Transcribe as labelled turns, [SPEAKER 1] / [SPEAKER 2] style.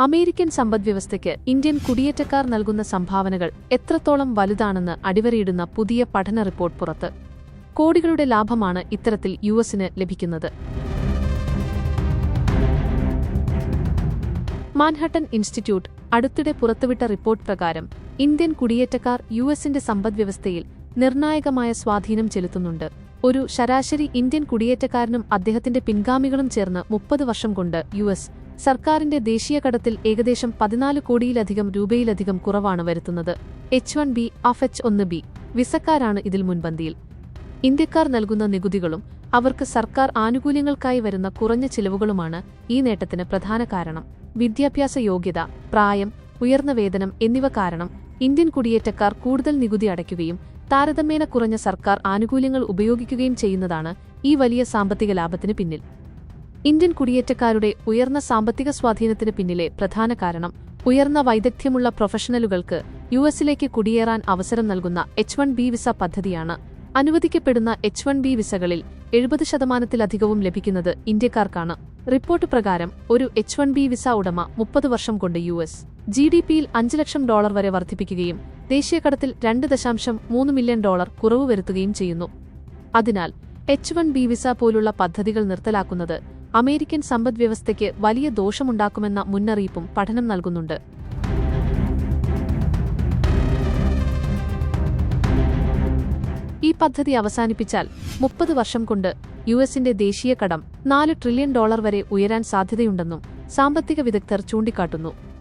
[SPEAKER 1] American സമ്പദ്വ്യവസ്ഥയ്ക്ക് Indian കുടിയേറ്റക്കാർ നൽകുന്ന സംഭാവനകൾ എത്രത്തോളം വലുതാണെന്ന് അടിവരയിടുന്ന പുതിയ പഠന റിപ്പോർട്ട് പുറത്ത്. കോടികളുടെ ലാഭമാണ് ഇത്തരത്തിൽ യു എസിന് ലഭിക്കുന്നത്. മാൻഹട്ടൻ ഇൻസ്റ്റിറ്റ്യൂട്ട് അടുത്തിടെ പുറത്തുവിട്ട റിപ്പോർട്ട് പ്രകാരം ഇന്ത്യൻ കുടിയേറ്റക്കാർ യു എസിന്റെ സമ്പദ്വ്യവസ്ഥയിൽ നിർണായകമായ സ്വാധീനം ചെലുത്തുന്നുണ്ട്. ഒരു ശരാശരി ഇന്ത്യൻ കുടിയേറ്റക്കാരനും അദ്ദേഹത്തിന്റെ പിൻഗാമികളും ചേർന്ന് മുപ്പത് വർഷം കൊണ്ട് യു എസ് സർക്കാരിന്റെ ദേശീയ കടത്തിൽ ഏകദേശം പതിനാല് കോടിയിലധികം രൂപയിലധികം കുറവാണ് വരുത്തുന്നത്. എച്ച് വൺ ബി ആഫ് എച്ച് ഒന്ന് ബി വിസക്കാരാണ് ഇതിൽ മുൻപന്തിയിൽ. ഇന്ത്യക്കാർ നൽകുന്ന നികുതികളും അവർക്ക് സർക്കാർ ആനുകൂല്യങ്ങൾക്കായി വരുന്ന കുറഞ്ഞ ചിലവുകളുമാണ് ഈ നേട്ടത്തിന് പ്രധാന കാരണം. വിദ്യാഭ്യാസ യോഗ്യത പ്രായം ഉയർന്ന വേതനം എന്നിവ കാരണം ഇന്ത്യൻ കുടിയേറ്റക്കാർ കൂടുതൽ നികുതി അടയ്ക്കുകയും താരതമ്യേന കുറഞ്ഞ സർക്കാർ ആനുകൂല്യങ്ങൾ ഉപയോഗിക്കുകയും ചെയ്യുന്നതാണ് ഈ വലിയ സാമ്പത്തിക ലാഭത്തിന് പിന്നിൽ. ഇന്ത്യൻ കുടിയേറ്റക്കാരുടെ ഉയർന്ന സാമ്പത്തിക സ്വാധീനത്തിന് പിന്നിലെ പ്രധാന കാരണം ഉയർന്ന വൈദഗ്ധ്യമുള്ള പ്രൊഫഷണലുകൾക്ക് യു എസിലേക്ക് കുടിയേറാൻ അവസരം നൽകുന്ന എച്ച് വൺ ബി വിസ പദ്ധതിയാണ്. അനുവദിക്കപ്പെടുന്ന എച്ച് വൺ ബി വിസകളിൽ എഴുപത് ശതമാനത്തിലധികവും ലഭിക്കുന്നത് ഇന്ത്യക്കാർക്കാണ്. റിപ്പോർട്ട് പ്രകാരം ഒരു എച്ച് വൺ ബി വിസ ഉടമ മുപ്പത് വർഷം കൊണ്ട് യു എസ് ജി ഡി പിയിൽ അഞ്ച് ലക്ഷം ഡോളർ വരെ വർദ്ധിപ്പിക്കുകയും ദേശീയകടത്തിൽ രണ്ട് ദശാംശം മൂന്ന് മില്യൺ ഡോളർ കുറവ് വരുത്തുകയും ചെയ്യുന്നു. അതിനാൽ എച്ച് വൺ ബി വിസ പോലുള്ള പദ്ധതികൾ നിർത്തലാക്കുന്നത് അമേരിക്കൻ സമ്പദ്വ്യവസ്ഥയ്ക്ക് വലിയ ദോഷമുണ്ടാക്കുമെന്ന മുന്നറിയിപ്പും പഠനം നൽകുന്നുണ്ട്. ഈ പദ്ധതി അവസാനിപ്പിച്ചാൽ മുപ്പത് വർഷം കൊണ്ട് യു എസിന്റെ ദേശീയ കടം നാല് ട്രില്യൺ ഡോളർ വരെ ഉയരാൻ സാധ്യതയുണ്ടെന്നും സാമ്പത്തിക വിദഗ്ധർ ചൂണ്ടിക്കാട്ടുന്നു.